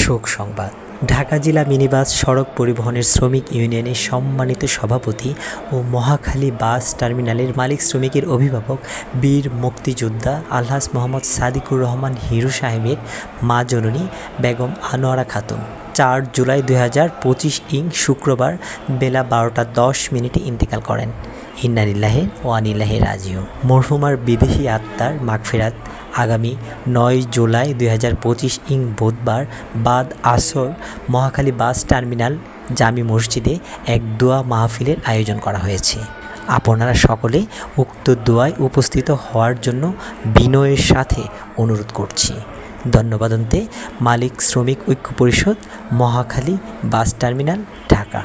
শোক সংবাদ। ঢাকা জেলা মিনিবাস সড়ক পরিবহনের শ্রমিক ইউনিয়নের সম্মানিত সভাপতি ও মহাখালী বাস টার্মিনালের মালিক শ্রমিকের অভিভাবক বীর মুক্তিযোদ্ধা আলহাস মোহাম্মদ সাদিকুর রহমান হিরু সাহেবের মা জননী বেগম আনোয়ারা খাতুন। চার জুলাই দুই হাজার পঁচিশ ইং শুক্রবার বেলা বারোটা দশ মিনিটে ইন্তেকাল করেন। ইন্নানিল্লাহে ও আনিল্লাহে রাজিও মরহুমার বিদেশি আত্মার মাগফেরাত আগামী নয় জুলাই দুই হাজার পঁচিশ ইং বুধবার বাদ আসর মহাখালী বাস টার্মিনাল জামি মসজিদে এক দোয়া মাহফিলের আয়োজন করা হয়েছে। আপনারা সকলে উক্ত দোয়ায় উপস্থিত হওয়ার জন্য বিনয়ের সাথে অনুরোধ করছি। ধন্যবাদন্তে মালিক শ্রমিক ঐক্য পরিষদ মহাখালী বাস টার্মিনাল ঢাকা।